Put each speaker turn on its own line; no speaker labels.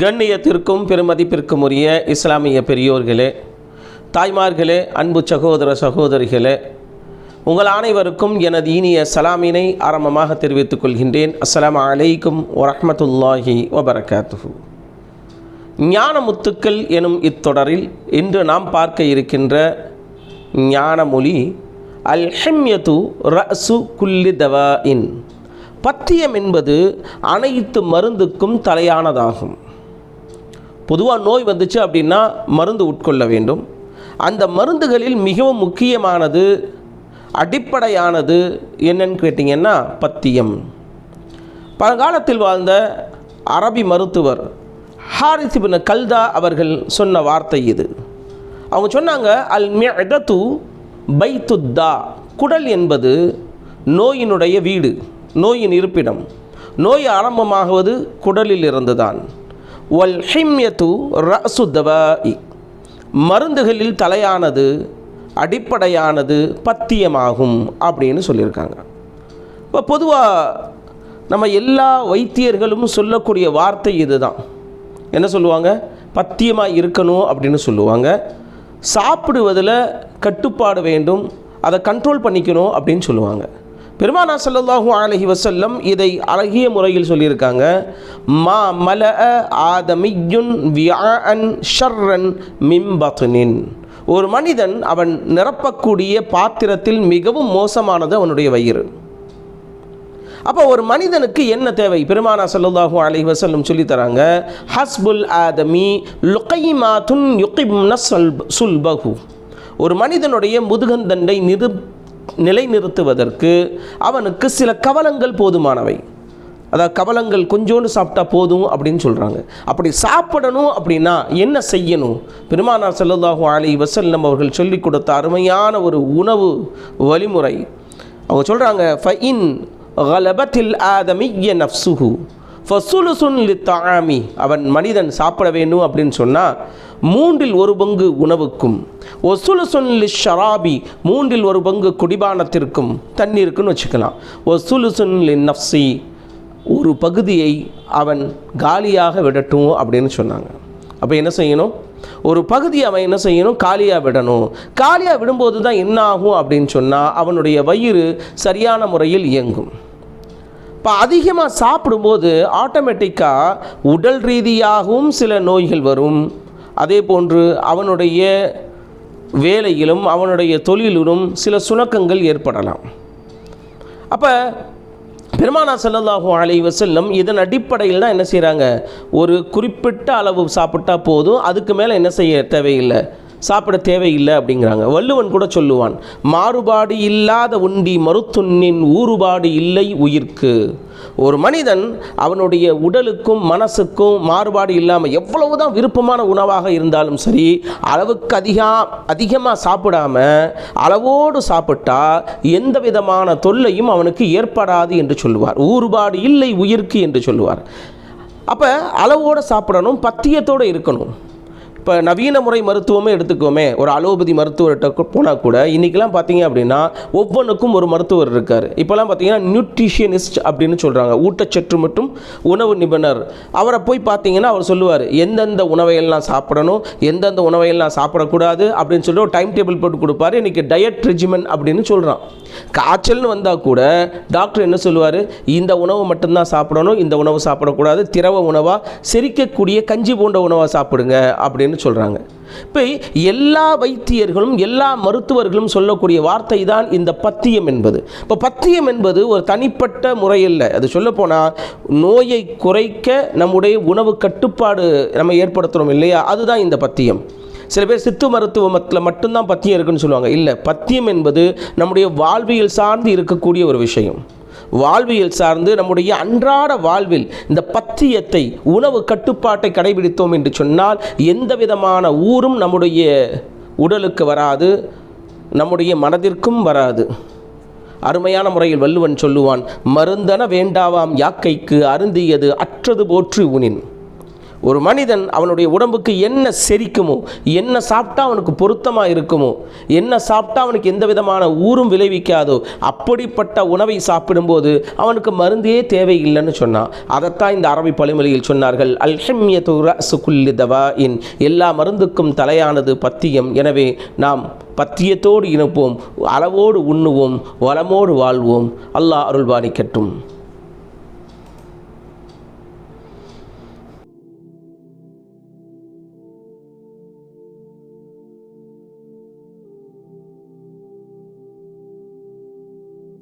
கண்ணியத்திற்கும் பெருமதிப்பிற்கும் உரிய இஸ்லாமிய பெரியோர்களே தாய்மார்களே அன்பு சகோதர சகோதரிகளே உங்கள் அனைவருக்கும் எனது இனிய சலாமினை ஆரம்பமாக தெரிவித்துக் கொள்கின்றேன் அஸ்லாம் அலைக்கும் வரமத்துல்லாஹி வபரகாத்து ஞானமுத்துக்கள் எனும் இத்தொடரில் இன்று நாம் பார்க்க இருக்கின்ற ஞானமொழி அல் ரசு குல்லி தவா இன் பத்தியம் என்பது அனைத்து மருந்துக்கும் தலையானதாகும் பொதுவாக நோய் வந்துச்சு அப்படின்னா மருந்து உட்கொள்ள வேண்டும் அந்த மருந்துகளில் மிகவும் முக்கியமானது அடிப்படையானது என்னன்னு கேட்டிங்கன்னா பத்தியம் பழங்காலத்தில் வாழ்ந்த அரபி மருத்துவர் ஹாரிஸ் பின் கல்தா அவர்கள் சொன்ன வார்த்தை இது அவங்க சொன்னாங்க அல் மியது பைத்துத்தா குடல் என்பது நோயினுடைய வீடு நோயின் இருப்பிடம் நோய் ஆரம்பமாகுவது குடலில் இருந்துதான் ஒல் ஹிம்யத்து ரசுதவாஇ மருந்துகளில் தலையானது அடிப்படையானது பத்தியமாகும் அப்படின்னு சொல்லியிருக்காங்க இப்போ பொதுவாக நம்ம எல்லா வைத்தியர்களும் சொல்லக்கூடிய வார்த்தை இதுதான் என்ன சொல்லுவாங்க பத்தியமாக இருக்கணும் அப்படின்னு சொல்லுவாங்க சாப்பிடுவதில் கட்டுப்பாடு வேண்டும் அதை கண்ட்ரோல் பண்ணிக்கணும் அப்படின்னு சொல்லுவாங்க பெருமானா சல்லாஹு அலஹி வசல்லம் இதை அழகிய முறையில் சொல்லியிருக்காங்க மா மல ஆதமியுன் ஷர்ரன் ஒரு மனிதன் அவன் நிரப்பக்கூடிய பாத்திரத்தில் மிகவும் மோசமானது அவனுடைய வயிறு அப்போ ஒரு மனிதனுக்கு என்ன தேவை பெருமானா சல்லுல்லாஹு அலஹி வசல்லம் தராங்க ஹஸ்புல் ஆதமி லுக்கைமாத்துன் யுகிம்ன சொல் சுல்பகு ஒரு மனிதனுடைய முதுகந்தண்டை நிரு நிலைநிறுத்துவதற்கு அவனுக்கு சில கவலங்கள் போதுமானவை அதாவது கவலங்கள் கொஞ்சோண்டு சாப்பிட்டா போதும் அப்படின்னு சொல்கிறாங்க அப்படி சாப்பிடணும் அப்படின்னா என்ன செய்யணும் பெருமானார் செல்லல்லாஹூ வசல் வசல்லம் அவர்கள் சொல்லிக் கொடுத்த அருமையான ஒரு உணவு வழிமுறை அவங்க சொல்கிறாங்க ஃபைன் ஆதமிய நப்சுஹு ஃபசுலுசுன் தாமி அவன் மனிதன் சாப்பிட வேண்டும் அப்படின்னு சொன்னால் மூன்றில் ஒரு பங்கு உணவுக்கும் ஒசுலுசுன் ஷராபி மூன்றில் ஒரு பங்கு குடிபானத்திற்கும் தண்ணீருக்குன்னு வச்சுக்கலாம் ஒசுலுசுன் நஃப்சி ஒரு பகுதியை அவன் காலியாக விடட்டும் அப்படின்னு சொன்னாங்க அப்போ என்ன செய்யணும் ஒரு பகுதி அவன் என்ன செய்யணும் காலியாக விடணும் காலியாக விடும்போது தான் என்ன ஆகும் அப்படின்னு சொன்னால் அவனுடைய வயிறு சரியான முறையில் இயங்கும் இப்போ அதிகமாக சாப்பிடும்போது ஆட்டோமேட்டிக்காக உடல் ரீதியாகவும் சில நோய்கள் வரும் அதே போன்று அவனுடைய வேலையிலும் அவனுடைய தொழிலிலும் சில சுணக்கங்கள் ஏற்படலாம் அப்போ பெருமானா செல்லதாகும் அலைவ செல்லும் இதன் அடிப்படையில் தான் என்ன செய்கிறாங்க ஒரு குறிப்பிட்ட அளவு சாப்பிட்டா போதும் அதுக்கு மேலே என்ன செய்ய தேவையில்லை சாப்பிட தேவையில்லை அப்படிங்கிறாங்க வள்ளுவன் கூட சொல்லுவான் மாறுபாடு இல்லாத உண்டி மருத்துண்ணின் ஊறுபாடு இல்லை உயிர்க்கு ஒரு மனிதன் அவனுடைய உடலுக்கும் மனசுக்கும் மாறுபாடு இல்லாமல் எவ்வளவுதான் விருப்பமான உணவாக இருந்தாலும் சரி அளவுக்கு அதிகா அதிகமாக சாப்பிடாம அளவோடு சாப்பிட்டா எந்த விதமான தொல்லையும் அவனுக்கு ஏற்படாது என்று சொல்லுவார் ஊறுபாடு இல்லை உயிர்க்கு என்று சொல்லுவார் அப்போ அளவோடு சாப்பிடணும் பத்தியத்தோடு இருக்கணும் இப்போ நவீன முறை மருத்துவமே எடுத்துக்கோமே ஒரு அலோபதி மருத்துவர்கிட்ட போனால் கூட இன்றைக்கெலாம் பார்த்தீங்க அப்படின்னா ஒவ்வொன்றுக்கும் ஒரு மருத்துவர் இருக்கார் இப்போலாம் பார்த்தீங்கன்னா நியூட்ரிஷியனிஸ்ட் அப்படின்னு சொல்கிறாங்க ஊட்டச்சற்று மற்றும் உணவு நிபுணர் அவரை போய் பார்த்தீங்கன்னா அவர் சொல்லுவார் எந்தெந்த உணவையெல்லாம் சாப்பிடணும் எந்தெந்த உணவையெல்லாம் சாப்பிடக்கூடாது அப்படின்னு சொல்லிட்டு ஒரு டைம் டேபிள் போட்டு கொடுப்பார் இன்றைக்கி டயட் ரெஜிமெண்ட் அப்படின்னு சொல்கிறான் காய்ச்சல்னு வந்தால் கூட டாக்டர் என்ன சொல்லுவார் இந்த உணவு மட்டும்தான் சாப்பிடணும் இந்த உணவு சாப்பிடக்கூடாது திரவ உணவாக செரிக்கக்கூடிய கஞ்சி போன்ற உணவாக சாப்பிடுங்க அப்படின்னு அப்படின்னு சொல்கிறாங்க இப்போ எல்லா வைத்தியர்களும் எல்லா மருத்துவர்களும் சொல்லக்கூடிய வார்த்தை தான் இந்த பத்தியம் என்பது இப்போ பத்தியம் என்பது ஒரு தனிப்பட்ட முறையில் அது சொல்லப்போனால் நோயை குறைக்க நம்முடைய உணவு கட்டுப்பாடு நம்ம ஏற்படுத்துகிறோம் இல்லையா அதுதான் இந்த பத்தியம் சில பேர் சித்து மருத்துவத்தில் மட்டும்தான் பத்தியம் இருக்குன்னு சொல்லுவாங்க இல்லை பத்தியம் என்பது நம்முடைய வாழ்வியல் சார்ந்து இருக்கக்கூடிய ஒரு விஷயம் வாழ்வியல் சார்ந்து நம்முடைய அன்றாட வாழ்வில் இந்த பத்தியத்தை உணவு கட்டுப்பாட்டை கடைபிடித்தோம் என்று சொன்னால் எந்த விதமான ஊரும் நம்முடைய உடலுக்கு வராது நம்முடைய மனதிற்கும் வராது அருமையான முறையில் வள்ளுவன் சொல்லுவான் மருந்தன வேண்டாவாம் யாக்கைக்கு அருந்தியது அற்றது போற்று உனின் ஒரு மனிதன் அவனுடைய உடம்புக்கு என்ன செரிக்குமோ என்ன சாப்பிட்டா அவனுக்கு பொருத்தமாக இருக்குமோ என்ன சாப்பிட்டா அவனுக்கு எந்த விதமான ஊரும் விளைவிக்காதோ அப்படிப்பட்ட உணவை சாப்பிடும்போது அவனுக்கு மருந்தே தேவையில்லைன்னு சொன்னான் அதைத்தான் இந்த அரபி பழிமொழியில் சொன்னார்கள் அல்ஹம்யத்து தவா இன் எல்லா மருந்துக்கும் தலையானது பத்தியம் எனவே நாம் பத்தியத்தோடு இணைப்போம் அளவோடு உண்ணுவோம் வளமோடு வாழ்வோம் அல்லாஹ் அருள்வாணிக்கட்டும்